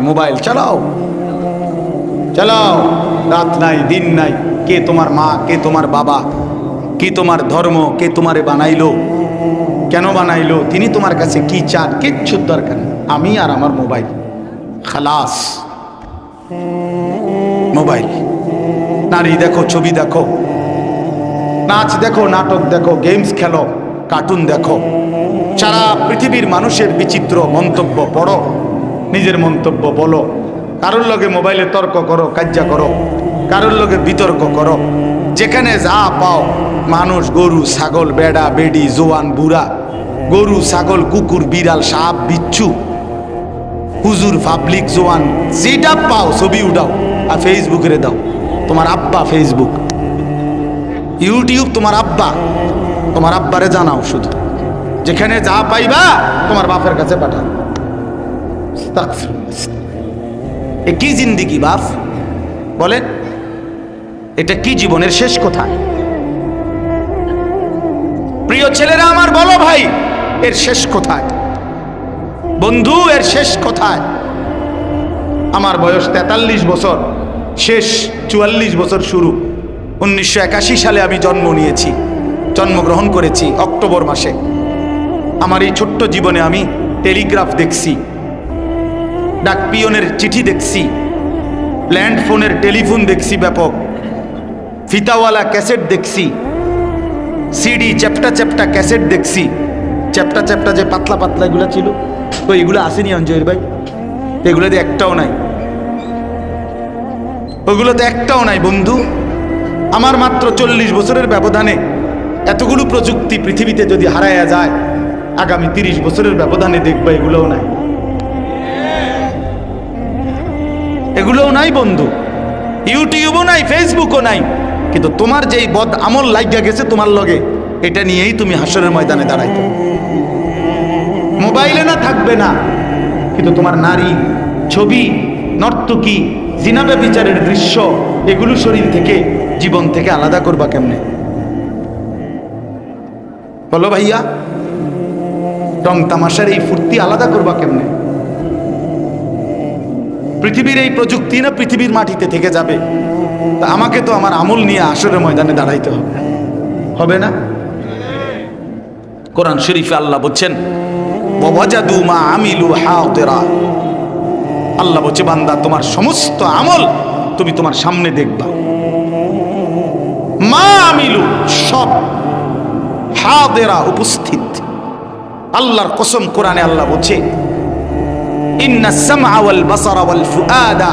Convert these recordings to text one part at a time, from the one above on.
Mobile, চালাও। চালাও। রাত নাই, দিন নাই। কে তোমার মা, কে তোমার বাবা, কে তোমার ধর্ম, কে তোমারে বানাইলো? কেন বানাইলো? তিনি তোমার কাছে কি চান? কিচ্ছুর দরকার। আমি আর আমার মোবাইল। খালাস। মোবাইল। নারী দেখো, ছবি দেখো। নাচ দেখো, নাটক দেখো, গেমস খেলো, কার্টুন দেখো। সারা পৃথিবীর মানুষের বিচিত্র মন্তব্য পড়ো। নিজের মন্তব্য বলো। কারোর লগে মোবাইলে তর্ক করো কাজ্যা করো। কারোর লগে বিতর্ক করো। যেখানে যা পাও, মানুষ, গরু, ছাগল, বেড়া, বেডি, জোয়ান, বুড়া, গরু, ছাগল, কুকুর, বিড়াল, সাপ, বিচ্ছু, হুজুর, পাবলিক, জোয়ান, যেটা পাও ছবি উঠাও আর ফেসবুকে দাও। তোমার আব্বা ফেসবুক ইউটিউব তোমার আব্বা, তোমার আব্বারে জানাও শুধু। যেখানে যা পাইবা, তোমার বাপের কাছে পাঠাও। কি জিন্দিগি, বাপ? বলেন, এটা কি জীবনের শেষ কোথায় প্রিয় ছেলেরা, আমার বলো ভাই, এর শেষ কোথায়? বন্ধু, এর শেষ কোথায়? আমার বয়স তেতাল্লিশ বছর, শেষ চুয়াল্লিশ বছর শুরু। উনিশশো একাশি সালে আমি জন্ম নিয়েছি, জন্মগ্রহণ করেছি অক্টোবর মাসে। আমার এই ছোট্ট জীবনে আমি টেলিগ্রাফ দেখছি। ডাকপিয়নের চিঠি দেখছি ল্যান্ড ফোনের টেলিফোন দেখছি ব্যাপক, ফিতাওয়ালা ক্যাসেট দেখছি, সিডি চ্যাপটা চ্যাপটা ক্যাসেট দেখছি, চ্যাপটা চ্যাপটা যে পাতলা পাতলা এগুলো ছিল, তো এগুলো আসেনি অঞ্জয়ের ভাই এগুলোতে একটাও নাই। ওগুলোতে একটাও নাই বন্ধু। আমার মাত্র চল্লিশ বছরের ব্যবধানে এতগুলো প্রযুক্তি পৃথিবীতে যদি হারায়া যায়, আগামী তিরিশ বছরের ব্যবধানে দেখবা এগুলোও নাই। এগুলোও নাই বন্ধু। ইউটিউবও নাই, ফেসবুকও নাই। কিন্তু তোমার যেই বদ আমল লাগিয়া গেছে তোমার লগে, এটা নিয়েই তুমি হাসরের ময়দানে দাঁড়াইতে। মোবাইলে না থাকবে না, কিন্তু তোমার নারী, ছবি, নর্তকী জিনাবে বিচারের দৃশ্য, এগুলো শরীর থেকে, জীবন থেকে আলাদা করবা কেমনে? বলো ভাইয়া, রং তামাশার এই ফুর্তি আলাদা করবা কেমনে? পৃথিবীর এই প্রযুক্তি না পৃথিবীর মাটিতে থেকে যাবে? তা আমাকে তো আমার আমল নিয়ে আসরের ময়দানে দাঁড়াইতে হবে। হবে না? কোরআন শরীফে আল্লাহ বলছেন আল্লাহ বলছে, বান্দা, তোমার সমস্ত আমল তুমি তোমার সামনে দেখবা। মা আমিলু সব হাদেরা উপস্থিত। আল্লাহর কসম কোরআনে আল্লাহ বলছে ইন্না সামআ ওয়াল বাসারা ওয়াল ফুআদা,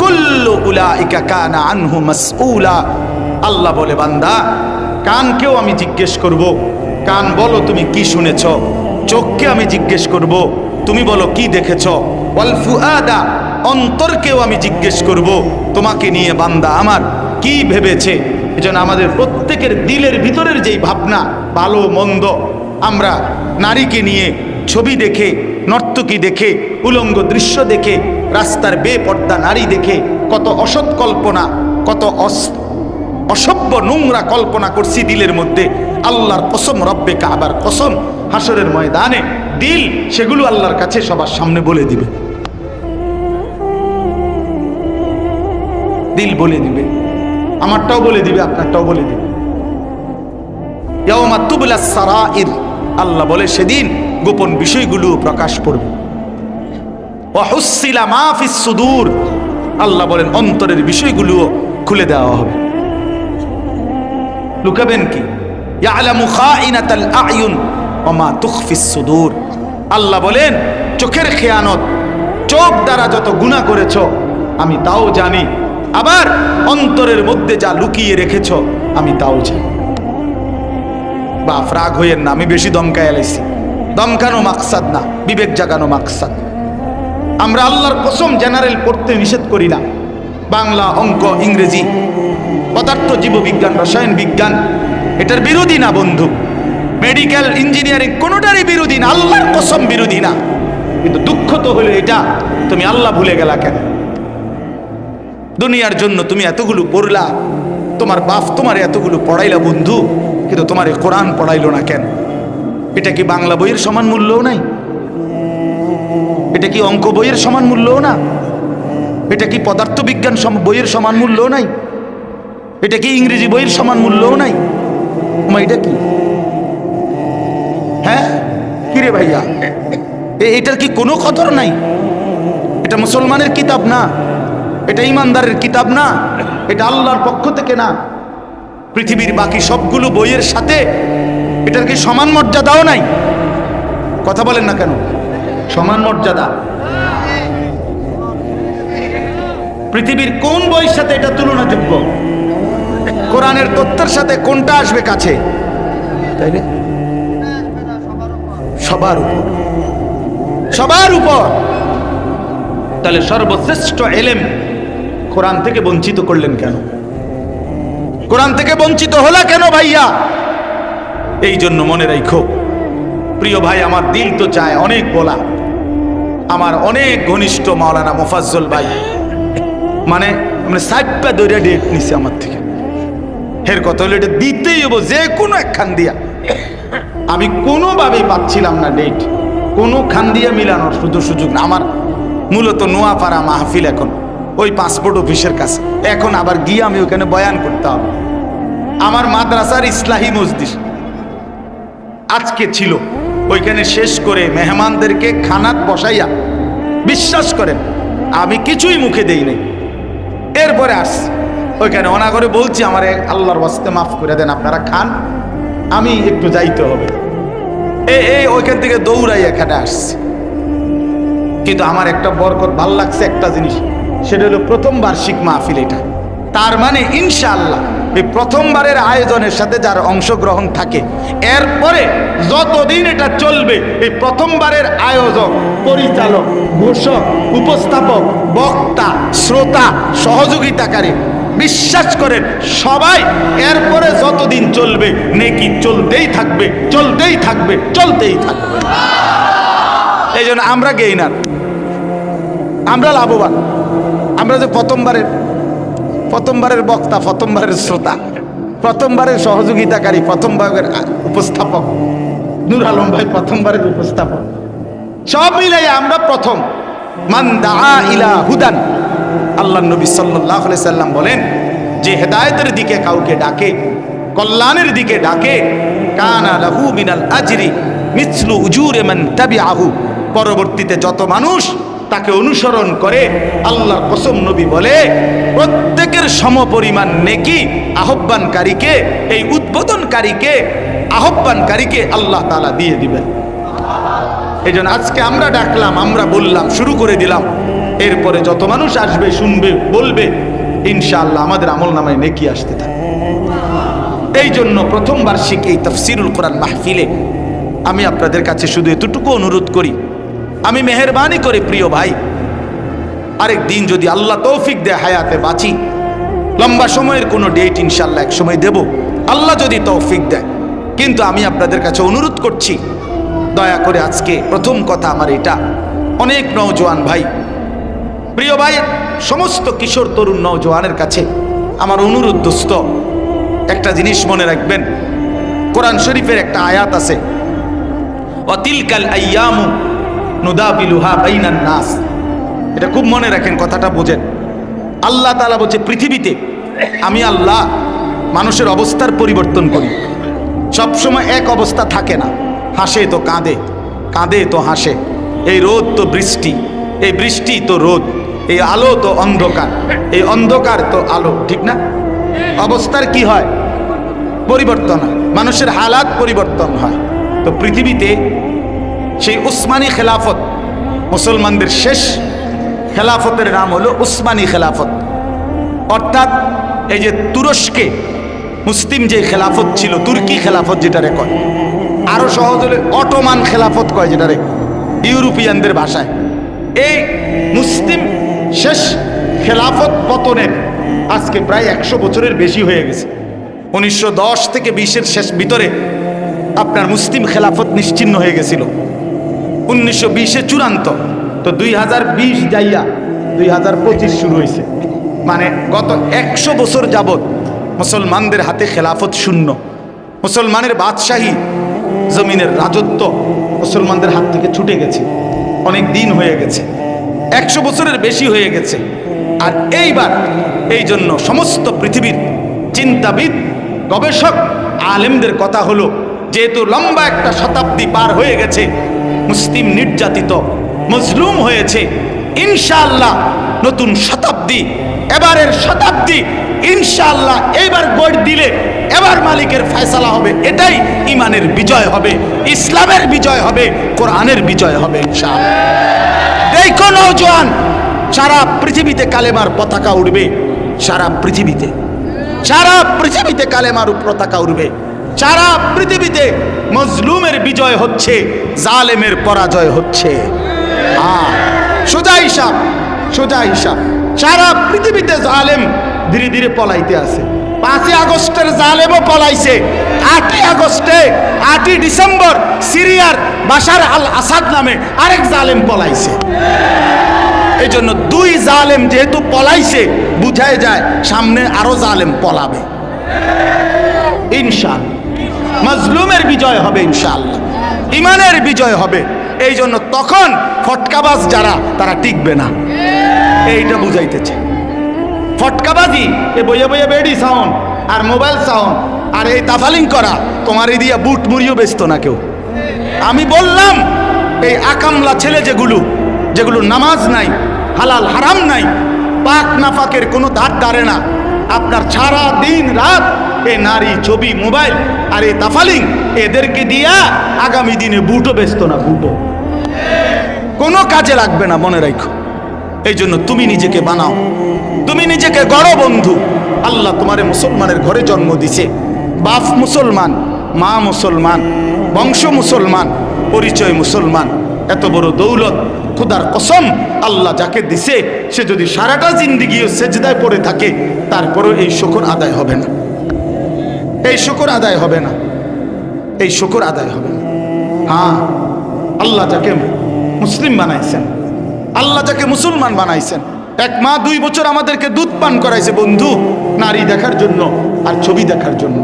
কুল্লু উলাইকা কানা আনহু মাসউলা। আল্লাহ বলে, বান্দা, কানকেও আমি জিজ্ঞেস করব। কান বলো, তুমি কি শুনেছ? চোখকে আমি জিজ্ঞেস করব। তুমি বলো, কি দেখেছ? ওয়াল ফুআদা, অন্তরকেও আমি জিজ্ঞেস করব। তোমাকে নিয়ে, বান্দা, আমার কি ভেবেছে? এজন্য আমাদের প্রত্যেকের দিলের ভিতরের যেই ভাবনা, ভালো, মন্দ, আমরা নারীকে নিয়ে ছবি দেখে নর্তকী দেখে, উলঙ্গ দৃশ্য দেখে, রাস্তার বেপর্দা নারী দেখে, কত অসৎ কল্পনা, কত অস- অসভ্য নোংরা কল্পনা করছি দিলের মধ্যে। আল্লাহর কসম, রব্বে কাবার কসম হাসরের ময়দানে দিল সেগুলো আল্লাহর কাছে সবার সামনে বলে দিবে। দিল বলে দিবে। আমারটাও বলে দিবে, আপনারটাও বলে দিবে। আল্লাহ বলে, সেদিন গোপন বিষয়গুলো প্রকাশ করবে। ওয়াহুসিলা মাফিস সুদূর। আল্লাহ বলেন, অন্তরের বিষয়গুলো খুলে দেওয়া হবে। লুকাবেন কি? আল্লাহ বলেন, চোখের খেয়ানত, চোখ দ্বারা যত গুনাহ করেছ, আমি তাও জানি। আবার অন্তরের মধ্যে যা লুকিয়ে রেখেছ, আমি তাও জানি। বাপ রাগ হইয়েন না আমি বেশি দমকায় এলাইছি দমকানো মাকসাদ না, বিবেক জাগানো মাকসাদ। আমরা আল্লাহর কসম জেনারেল পড়তে নিষেধ করি না। বাংলা, অঙ্ক, ইংরেজি, পদার্থ, জীববিজ্ঞান, রসায়ন বিজ্ঞান, এটার বিরোধী না বন্ধু। মেডিকেল, ইঞ্জিনিয়ারিং, কোনোটারই বিরোধী না, আল্লাহর কসম বিরোধী না। কিন্তু দুঃখ তো হলো এটা, তুমি আল্লাহ ভুলে গেলা কেন? দুনিয়ার জন্য তুমি এতগুলো পড়লা, তোমার বাপ তোমার এতগুলো পড়াইলা বন্ধু, কিন্তু তোমার কোরআন পড়াইলো না কেন? এটা কি বাংলা বইয়ের সমান মূল্যও নাই? এটা কি অঙ্ক বইয়ের সমান মূল্যও না? এটা কি পদার্থবিজ্ঞান বইয়ের সমান মূল্যও নাই? এটা কি ইংরেজি বইয়ের সমান মূল্যও নাই? এটা কি? হ্যাঁ? কিরে ভাইয়া? এটার কি কোনো কদর নাই? এটা মুসলমানের কিতাব না? এটা ইমানদারের কিতাব না? এটা আল্লাহর পক্ষ থেকে না? পৃথিবীর বাকি সবগুলো বইয়ের সাথে এটার কি সমান মর্যাদাও নাই। কথা বলেন না কেন? সমান মর্যাদা। পৃথিবীর কোন বইয়ের সাথে এটা তুলনাযোগ্য? কোরআনের তথ্যের সাথে কোনটা আসবে কাছে? তাই না সবার উপর। সবার উপর। তাহলে সর্বশ্রেষ্ঠ এলেম কোরআন থেকে বঞ্চিত করলেন কেন? কোরআন থেকে বঞ্চিত হলা কেন ভাইয়া? এই জন্য মনে রাখো প্রিয় ভাই, আমার দিল তো চায় অনেক বলা। আমার অনেক ঘনিষ্ঠ মাওলানা মোফাজ্জল ভাই। মানে মানে সাইপা দৈরা ডেট নিছে আমার থেকে। হের কথা হলো, এটা দিতেই হব যে কোনো একখান দিয়া। আমি কোনোভাবেই পাচ্ছিলাম না ডেট। কোনো খান দিয়া মিলানোর শুধু সুযোগ না। আমার মূলত নোয়াপাড়া মাহফিল এখন, ওই পাসপোর্ট অফিসের কাছে। এখন আবার গিয়ে আমি ওখানে বয়ান করতে হবে। আমার মাদ্রাসার ইসলাহী মসজিদ আজকে ছিল। ওইখানে শেষ করে মেহমানদেরকে খানাত বসাইয়া বিশ্বাস করেন, আমি কিছুই মুখে দেই নাই। এরপরে আস ওইখানে ওনা করে বলছি, আমার আল্লাহর বাস্তে মাফ করে দেন, আপনারা খান, আমি একটু যাইতে হবে। এ এ, ওইখান থেকে দৌড়াই এখানে আসছি। কিন্তু আমার একটা বরকত ভালো লাগছে একটা জিনিস, সেটা হলো প্রথম বার্ষিক মাহফিল এটা। তার মানে ইনশাআল্লাহ এই প্রথমবারের আয়োজনের সাথে যার অংশগ্রহণ থাকে। এরপরে যতদিন এটা চলবে, এই প্রথমবারের আয়োজক, পরিচালক, ঘোষক, উপস্থাপক, বক্তা, শ্রোতা, সহযোগিতাকারী, বিশ্বাস করেন, সবাই এরপরে যতদিন চলবে, নেকি চলতেই থাকবে চলতেই থাকবে চলতেই থাকবে। এই জন্য আমরা গেইনার আমরা লাভবান। আমরা যে প্রথমবারের প্রথমবারের বক্তা, প্রথমবারের শ্রোতা, প্রথমবারের সহযোগিতাকারী, প্রথমবারের উপস্থাপক। নূর আলম ভাই প্রথমবারের উপস্থাপক। সব মিলাই আমরা প্রথম। মান দা হুদান। আল্লাহ নবী সাল্লাহ সাল্লাম বলেন, যে হেদায়েতের দিকে কাউকে ডাকে, কল্যাণের দিকে ডাকে, কানা লাহু মিনাল আজরি মিসলু উজুরে মান তাবিআহু। পরবর্তীতে যত মানুষ তাকে অনুসরণ করে আল্লাহর কসম নবী বলে, প্রত্যেকের সমপরিমাণ নেকি আহ্বানকারীকে, এই উদ্বোধনকারীকে, আহ্বানকারীকে আল্লাহ তালা দিয়ে দিবেন। এই আজকে আমরা ডাকলাম, আমরা বললাম, শুরু করে দিলাম। এরপরে যত মানুষ আসবে, শুনবে, বলবে, ইনশাআল্লাহ আমাদের আমল নামায় নেকি আসতে থাকে এই জন্য প্রথম বার্ষিক এই তফসিরুল কোরআন মাহফিলে আমি আপনাদের কাছে শুধু এতটুকু অনুরোধ করি আমি মেহরবানি করে, প্রিয় ভাই। আরেক দিন যদি আল্লাহ তৌফিক দেয় হায়াতে বাঁচি। লম্বা সময়ের কোনো ডেট ইনশাল্লাহ এক সময় দেব। আল্লাহ যদি তৌফিক দেয়। কিন্তু আমি আপনাদের কাছে অনুরোধ করছি, দয়া করে আজকে প্রথম কথা আমার এটা। অনেক নওজোয়ান ভাই, প্রিয় ভাই, সমস্ত কিশোর তরুণ নওজোয়ানের কাছে আমার অনুরোধ দোস্ত একটা জিনিস মনে রাখবেন, কোরআন শরীফের একটা আয়াত আছে অতিলকাল আইয়ামু নুদাবিলুহা বাইনান নাস। এটা খুব মনে রাখেন কথাটা বোঝেন। আল্লাহ তাআলা বলছে, পৃথিবীতে আমি আল্লাহ, মানুষের অবস্থার পরিবর্তন করি। সব সময় এক অবস্থা থাকে না, হাসে তো কাঁদে কাঁদে তো হাসে। এই রোদ তো বৃষ্টি, এই বৃষ্টি তো রোদ, এই আলো তো অন্ধকার, এই অন্ধকার তো আলো, ঠিক না? অবস্থার কি হয়? পরিবর্তন হয়, মানুষের হালাত পরিবর্তন হয়। তো পৃথিবীতে সেই উসমানী খেলাফত, মুসলমানদের শেষ খেলাফতের নাম হলো উসমানী খেলাফত। অর্থাৎ এই যে তুরস্কে মুসলিম যে খেলাফত ছিল, তুর্কি খেলাফত যেটারে কয়, আরও সহজ হলে অটোমান খেলাফত কয় যেটারে, ইউরোপিয়ানদের ভাষায়। এই মুসলিম শেষ খেলাফত পতনের আজকে প্রায় একশো বছরের বেশি হয়ে গেছে। উনিশশো দশ থেকে বিশের শেষ ভিতরে আপনার মুসলিম খেলাফত নিশ্চিন্ন হয়ে গেছিল। উনিশশো বিশে চূড়ান্ত। তো দুই হাজার বিশ যাইয়া দুই হাজার পঁচিশ শুরু হয়েছে মানে গত একশো বছর যাবৎ মুসলমানদের হাতে খেলাফত শূন্য। মুসলমানের বাদশাহী জমিনের রাজত্ব মুসলমানদের হাত থেকে ছুটে গেছে। অনেক দিন হয়ে গেছে। একশো বছরের বেশি হয়ে গেছে। আর এইবার এই জন্য সমস্ত পৃথিবীর চিন্তাবিদ, গবেষক, আলেমদের কথা হলো, যেহেতু লম্বা একটা শতাব্দী পার হয়ে গেছে মুসলিম নির্যাতিত, মজলুম হয়েছে। ইনশাআল্লাহ নতুন শতাব্দী, এবারের শতাব্দী, ইনশাআল্লাহ এইবার গড় দিলে এবার মালিকের ফয়সালা হবে। এটাই ইমানের বিজয় হবে, ইসলামের বিজয় হবে, কোরআনের বিজয় হবে দেখো নৌজওয়ান সারা পৃথিবীতে কালেমার পতাকা উড়বে, সারা পৃথিবীতে সারা পৃথিবীতে কালেমার পতাকা উড়বে। সারা পৃথিবীতে মজলুমের বিজয় হচ্ছে, জালেমের পরাজয় হচ্ছে। হ্যাঁ সোজা হিসাব সোজা হিসাব। সারা পৃথিবীতে জালেম ধীরে ধীরে পলাইতে আছে। পাঁচই আগস্টের জালেমও পলাইছে। আটই আগস্টে, আটই ডিসেম্বর সিরিয়ার বাশার আল আসাদ নামে আরেক জালেম পলাইছে। এই জন্য দুই জালেম যেহেতু পলাইছে বুঝায় যায় সামনে আরও জালেম পলাবে। ইনশাল মজলুমের বিজয় হবে ইনশাআল্লাহ। ইমানের বিজয় হবে। এই জন্য তখন ফটকাবাজ যারা, তারা টিকবে না। এইটা বুঝাইতেছে ফটকাবাজি, এ বইয়ে বইয়ে বেডি সাউন্ড আর মোবাইল সাউন্ড আর এই তাফালিং করা, তোমার এই দিয়া বুট মুড়িও বেচতো না কেউ। আমি বললাম, এই আকামলা ছেলে যেগুলো যেগুলো নামাজ নাই, হালাল হারাম নাই, পাক নাফাকের কোনো ধার ধারে না। আপনার সারা দিন রাত এই নারী ছবি, মোবাইল, আর এই তাফালিং, এদেরকে দিয়া আগামী দিনে বুটো বেচতো না বুটও কোনো কাজে লাগবে না, মনে রাখো এই জন্য তুমি নিজেকে বানাও। তুমি নিজেকে গড়, বন্ধু। আল্লাহ তোমারে মুসলমানের ঘরে জন্ম দিছে। বাপ মুসলমান, মা মুসলমান, বংশ মুসলমান, পরিচয় মুসলমান। এত বড় দৌলত, খুদার কসম, আল্লাহ যাকে দিছে, সে যদি সারাটা জিন্দিগিও সেজদায় পড়ে থাকে, তারপরেও এই শুকর আদায় হবে না। এই শুকর আদায় হবে না। এই শুকর আদায় হবে না। হ্যাঁ আল্লাহ যাকে মুসলিম বানাইছেন, আল্লাহ যাকে মুসলমান বানাইছেন, এক মা দুই বছর আমাদেরকে দুধ পান করাইছে, বন্ধু, নারী দেখার জন্য আর ছবি দেখার জন্য।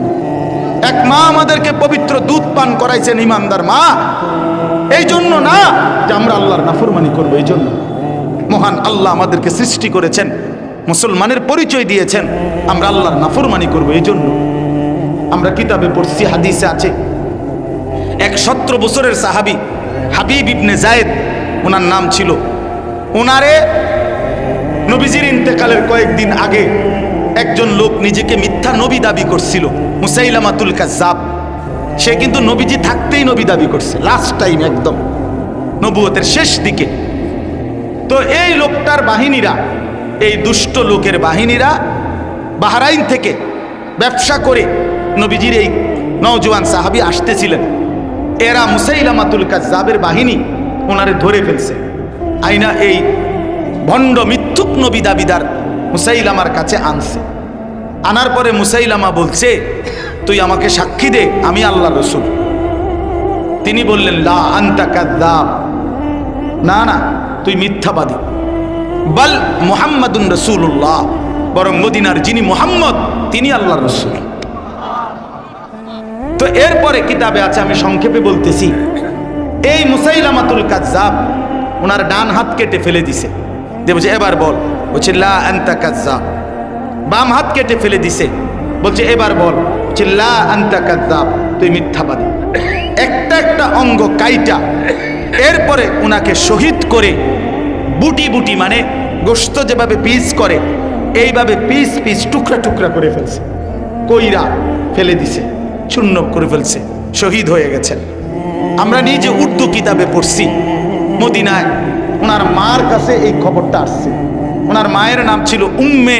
এক মা আমাদেরকে পবিত্র দুধ পান করাইছেন, ইমানদার মা। এই জন্য না যে আমরা আল্লাহর নাফরমানি করব, এই জন্য। মহান আল্লাহ আমাদেরকে সৃষ্টি করেছেন, মুসলমানের পরিচয় দিয়েছেন, আমরা আল্লাহর নাফরমানি করব, এই জন্য। আমরা কিতাবে পড়ছি, হাদিসে আছে। এক সতেরো বছরের সাহাবি, হাবিব ইবনে জায়েদ, ওনার নাম ছিল। ওনারে নবীজির ইন্তেকালের কয়েকদিন আগে একজন লোক নিজেকে মিথ্যা নবী দাবি করছিল, মুসাইলামাতুল কাজাব সে কিন্তু নবীজি থাকতেই নবী দাবি করছে লাস্ট টাইম একদম, নবুয়তের শেষ দিকে। তো এই লোকটার বাহিনীরা, এই দুষ্ট লোকের বাহিনীরা বাহরাইন থেকে ব্যবসা করে নবীজির এই নওজোয়ান সাহাবি আসতেছিলেন। এরা মুসাইলামাতুল কাজাবের বাহিনী ওনারে ধরে ফেলছে। আইনা এই ভণ্ড মিথ্যুক নবী দাবিদার মুসাইলামার কাছে আনছে। আনার পরে মুসাইলামা বলছে, তুই আমাকে সাক্ষী দে, আমি আল্লাহ রসুল। তিনি বললেন, লা আন্তা কাদ্দাব না না, তুই মিথ্যাবাদী। বল মুহাম্মাদুন রসুল্লাহ বরং মদিনার যিনি মোহাম্মদ, তিনি আল্লাহ রসুল। তো এরপরে কিতাবে আছে, আমি সংক্ষেপে বলতেছি। এই মুসাইলামাতুল কাজ্জাব, ওনার ডান হাত কেটে ফেলে দিছে। দিয়ে বলছে, এবার বল। বলছে, লা কাজ্জাব। বাম হাত কেটে ফেলে দিছে। বলছে, এবার বল। বলছে, লা আন্তা কাজ্জাব। তুই মিথ্যাবাদী। একটা একটা অঙ্গ কাইটা এরপরে ওনাকে শহীদ করে বুটি বুটি মানে গোস্ত যেভাবে পিস করে, এইভাবে পিস পিস টুকরা টুকরা করে ফেলছে, কইরা ফেলে দিছে। শূন্য করে ফেলছে, শহীদ হয়ে গেছেন। আমরা নিজে উর্দু কিতাবে পড়ছি, মদিনায়। ওনার মার কাছে এই খবরটা আসছে। ওনার মায়ের নাম ছিল উম্মে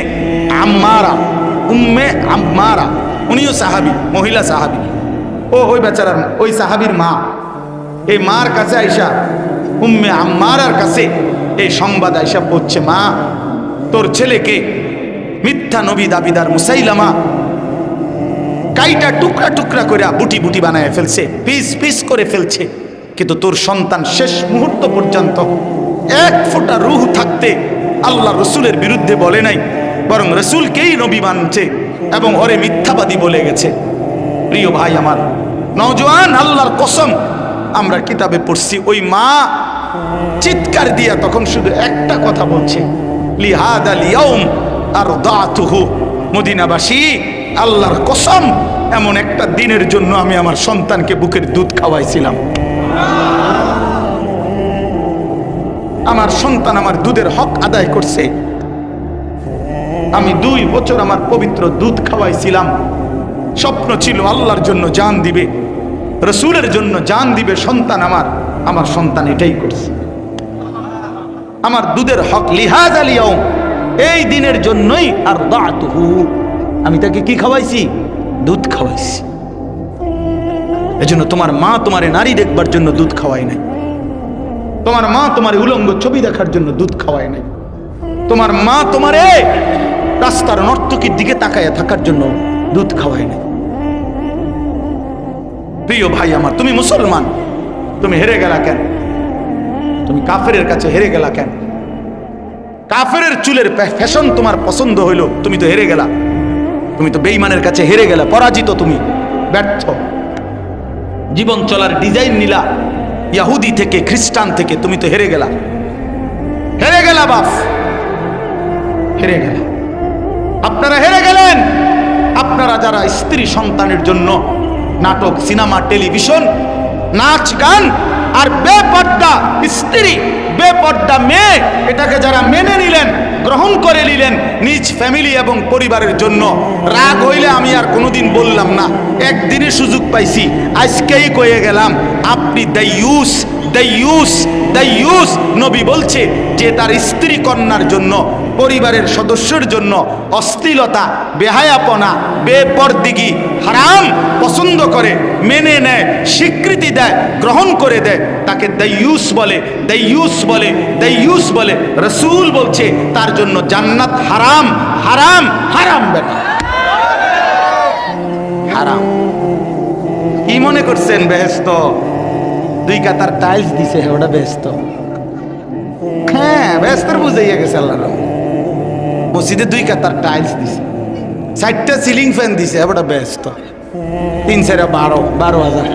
আম্মারা উম্মে আম্মারা। উনিও সাহাবি, মহিলা সাহাবি। ও, ওই বেচারার, ওই সাহাবির মা। এই মার কাছে আইসা, উম্মে আম্মারার কাছে এই সংবাদ আইসা পড়ছে, মা, তোর ছেলেকে মিথ্যা নবী দাবিদার মুসাইলামা কাইটা টুকরা টুকরা করে বুটি বুটি বানায় ফেলছে, পিস পিস করে ফেলছে। কিন্তু তোর সন্তান শেষ মুহূর্ত পর্যন্ত এক ফোঁটা রুহ থাকতে আল্লাহ রসুলের বিরুদ্ধে বলে নাই, বরং রসুলকেই নবী মানছে এবং ওরে মিথ্যাবাদী বলে গেছে। প্রিয় ভাই আমার, নওজোয়ান, আল্লাহর কসম, আমরা কিতাবে পড়ছি, ওই মা চিৎকার দিয়া তখন শুধু একটা কথা বলছে লিহাদ আল ইয়াউম আর দাতুহু মদিনাবাসী আল্লাহর কসম, এমন একটা দিনের জন্য আমি আমার সন্তানকে বুকের দুধ খাওয়াইছিলাম। আমার সন্তান আমার দুধের হক আদায় করছে। আমি দুই বছর আমার পবিত্র দুধ খাওয়াইছিলাম। স্বপ্ন ছিল আল্লাহর জন্য জান দিবে, রসুলের জন্য জান দিবে সন্তান আমার। আমার সন্তান এটাই করছে। আমার দুধের হক লিহাজ আলিয়াও এই দিনের জন্যই আর দাতুহু আমি তাকে কি খাওয়াইছি? দুধ খাওয়াইছি। এজন্য তোমার মা তোমারে নারী দেখবার জন্য দুধ খাওয়াই নাই। তোমার মা তোমার উলঙ্গ ছবি দেখার জন্য দুধ খাওয়ায় নাই। তোমার মা তোমারে রাস্তার নর্তকীর দিকে তাকায় থাকার জন্য দুধ খাওয়ায় নাই। প্রিয় ভাই আমার, তুমি মুসলমান, তুমি হেরে গেলা কেন? তুমি কাফেরের কাছে হেরে গেলা কেন? কাফেরের চুলের ফ্যাশন তোমার পছন্দ হইল, তুমি তো হেরে গেলা। তুমি তো বেইমানের কাছে হেরে গেলা, পরাজিত তুমি। ব্যর্থ। জীবন চলার ডিজাইন নিলা। ইয়াহুদি থেকে, খ্রিস্টান থেকে তুমি তো হেরে গেলা। হেরে গেলা, বাপ। হেরে গেল। আপনারা হেরে গেলেন। আপনারা যারা স্ত্রী সন্তানের জন্য নাটক, সিনেমা, টেলিভিশন, নাচ, গান আর বেপর্দা স্ত্রী, বেপর্দা মেয়ে, এটাকে যারা মেনে নিলেন গ্রহণ করে নিলেন নিজ ফ্যামিলি এবং পরিবারের জন্য। রাগ হইলে আমি আর কোনোদিন বললাম না। একদিনে সুযোগ পাইছি। আজকেই কয়ে গেলাম, আপনি দ্য ইউস দ্য ইউস দ্য ইউস। নবী বলছে, যে তার স্ত্রী কন্যার জন্য পরিবারের সদস্যের জন্য অশ্লীলতা, বেহায়াপনা, বেপরদিগি, হারাম পছন্দ করে, মেনে নেয়, স্বীকৃতি দেয়, গ্রহণ করে দেয়, তাকে দাইয়ুস বলে দাইয়ুস বলে দাইয়ুস বলে। রসুল বলছে, তার জন্য জান্নাত হারাম হারাম হারাম বেটা হারাম। কি মনে করছেন বেহেস্ত দুই কাতার টাইলস দিছে, ওটা ব্যস্ত হ্যাঁ ব্যস্তর বুঝাইয়া গেছে আল্লাহ মসজিদে দুই কাতার টাইলস দিছে। চারটা সিলিং ফ্যান দিছে ওটা ব্যস্ত। তিন চারা বারো বারো হাজার।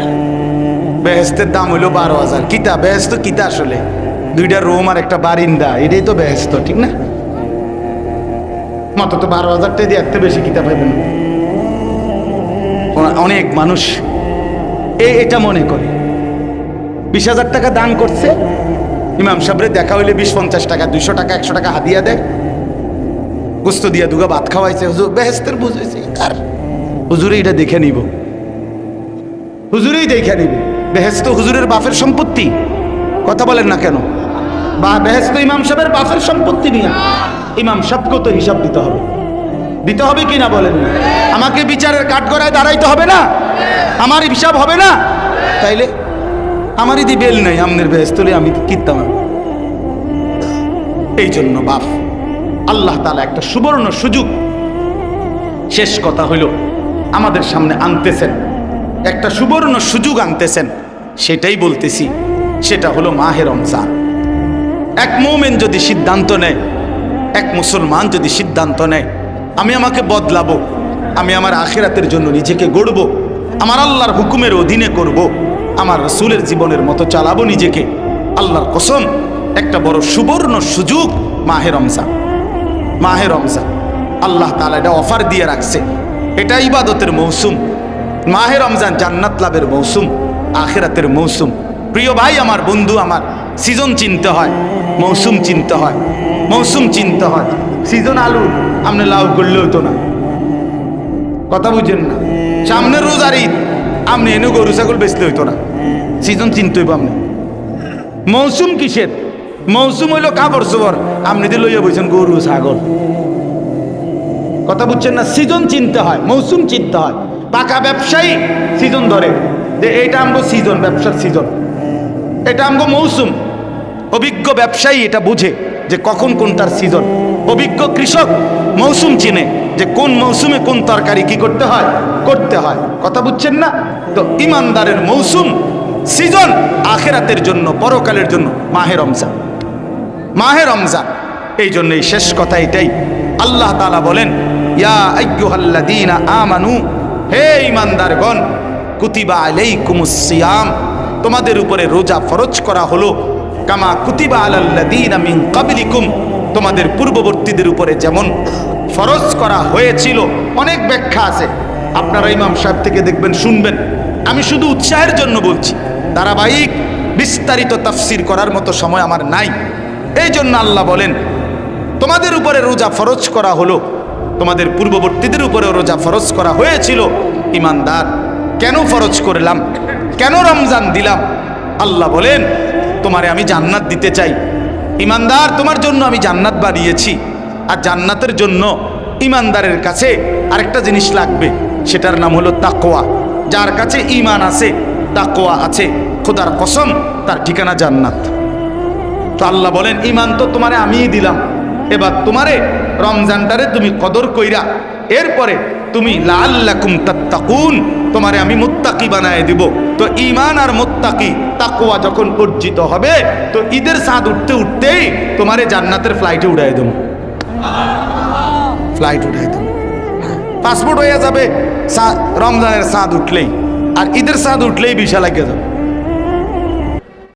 বেহেস্তের দাম হইল বারো হাজার। কিতা বেহেস্ত কিতা আসলে? দুইটা রুম আর একটা বারিন্দা, এটাই তো বেহেস্ত ঠিক না? মত তো বারো হাজারটাই দিয়ে এত বেশি কিতা পাইবেন? অনেক মানুষ এ এটা মনে করে। বিশ হাজার টাকা দান করছে। ইমাম সাহেবরে দেখা হইলে বিশ পঞ্চাশ টাকা, দুইশো টাকা, একশো টাকা হাদিয়া দেয়। গোস্ত দিয়া দুগা ভাত খাওয়াইছে। হুজুর বেহেস্তের বুঝেছে আর হুজুরে এটা দেখে নিব। হুজুরেই দেখে নিবে। বেহেস্ত হুজুরের বাপের সম্পত্তি। কথা বলেন না কেন? বা বেহেস্ত ইমাম সাহেবের বাপের সম্পত্তি নিয়ে ইমাম সাহেবকেও তো হিসাব দিতে হবে। দিতে হবে কি না বলেন আমাকে বিচারের কাঠগড়ায় দাঁড়াইতে হবে না? আমার হিসাব হবে না? তাইলে আমারই দি বেল নাই, আমনের বেহেস্তলে আমি কিনতাম। এই জন্য বাপ। আল্লাহ তালা একটা সুবর্ণ সুযোগ। শেষ কথা হইল, আমাদের সামনে আনতেছেন। একটা সুবর্ণ সুযোগ আনতেছেন, সেটাই বলতেছি, সেটা হলো মাহে রমজান। এক মোমেন যদি সিদ্ধান্ত নেয়, এক মুসলমান যদি সিদ্ধান্ত নেয়, আমি আমাকে বদলাবো, আমি আমার আখেরাতের জন্য নিজেকে গড়ব, আমার আল্লাহর হুকুমের অধীনে করব, আমার রসুলের জীবনের মতো চালাবো নিজেকে, আল্লাহর কসম, একটা বড় সুবর্ণ সুযোগ মাহে রমজান। মাহে রমজান। আল্লাহ তালা এটা অফার দিয়ে রাখছে। এটা ইবাদতের মৌসুম। মাহে রমজান জান্নাত লাভের মৌসুম, আখেরাতের মৌসুম। প্রিয় ভাই আমার, বন্ধু আমার সিজন চিনতে হয়, মৌসুম চিনতে হয়, মৌসুম চিনতে হয়। সিজন আলু, আপনি লাউ করলে হতো না। কথা বুঝেন না। সামনের রোজার ঈদ, আপনি এনে গরু ছাগল বেচলে হইতো না। সিজন চিনতে হইব আপনি। মৌসুম কিসের? মৌসুম হইল কাপড় চোপড়। আপনি দিয়ে লইয়া বলছেন গরু, ছাগল। কথা বুঝছেন না? সিজন চিনতে হয়, মৌসুম চিনতে হয়। পাকা ব্যবসায়ী সিজন ধরে। যে এটা আমগো সিজন, ব্যবসার সিজন। এটা আমগো মৌসুম। অভিজ্ঞ ব্যবসায়ী এটা বুঝে যে কখন কোনটার সিজন। অভিজ্ঞ কৃষক মৌসুম চিনে যে কোন মৌসুমে কোন তরকারি কি করতে হয় করতে হয়। কথা বুঝছেন না? তো ইমানদারের মৌসুম, সিজন আখেরাতের জন্য, পরকালের জন্য, মাহে রমজান। মাহে রমজান। এই জন্য এই শেষ কথা এটাই। আল্লাহ তালা বলেন, ইয়া হে ইমানদারগণ কুতিবা সিয়াম, তোমাদের উপরে রোজা ফরজ করা হলো। কামা কুতিবা আলাল্লাযীনা মিন ক্বাবলিকুম, তোমাদের পূর্ববর্তীদের উপরে যেমন ফরজ করা হয়েছিল, অনেক ব্যাখ্যা আছে। আপনারা ইমাম সাহেব থেকে দেখবেন, শুনবেন। আমি শুধু উৎসাহের জন্য বলছি, ধারাবাহিক বিস্তারিত তাফসির করার মতো সময় আমার নাই। এই জন্য আল্লাহ বলেন, তোমাদের উপরে রোজা ফরজ করা হলো। তোমাদের পূর্ববর্তীদের উপরে রোজা ফরজ করা হয়েছিল। ইমানদার, কেন ফরজ করলাম? কেন রমজান দিলাম? আল্লাহ বলেন, তোমারে আমি জান্নাত দিতে চাই। ইমানদার, তোমার জন্য আমি জান্নাত বানিয়েছি। আর জান্নাতের জন্য ইমানদারের কাছে আরেকটা জিনিস লাগবে, সেটার নাম হলো তাকোয়া যার কাছে ইমান আছে তাকোয়া আছে। খোদার কসম, তার ঠিকানা জান্নাত। তো আল্লাহ বলেন ইমান তো তোমারে আমিই দিলাম। এবার তোমারে রমজানটারে তুমি কদর কইরা, এরপরে তুমি লাল্লাকুম তাত্তাকুন, তোমারে আমি মুত্তাকি বানায় দিব। তো ইমান আর মুত্তাকি তাকুয়া যখন অর্জিত হবে, তো ঈদের সাঁদ উঠতে উঠতেই তোমারে জান্নাতের ফ্লাইটে উড়াই দেবো। ফ্লাইট উঠাই দেবো। পাসপোর্ট হয়ে যাবে রমজানের সাঁদ উঠলেই। আর ঈদের সাঁদ উঠলেই বিশা লাগিয়ে যাবে।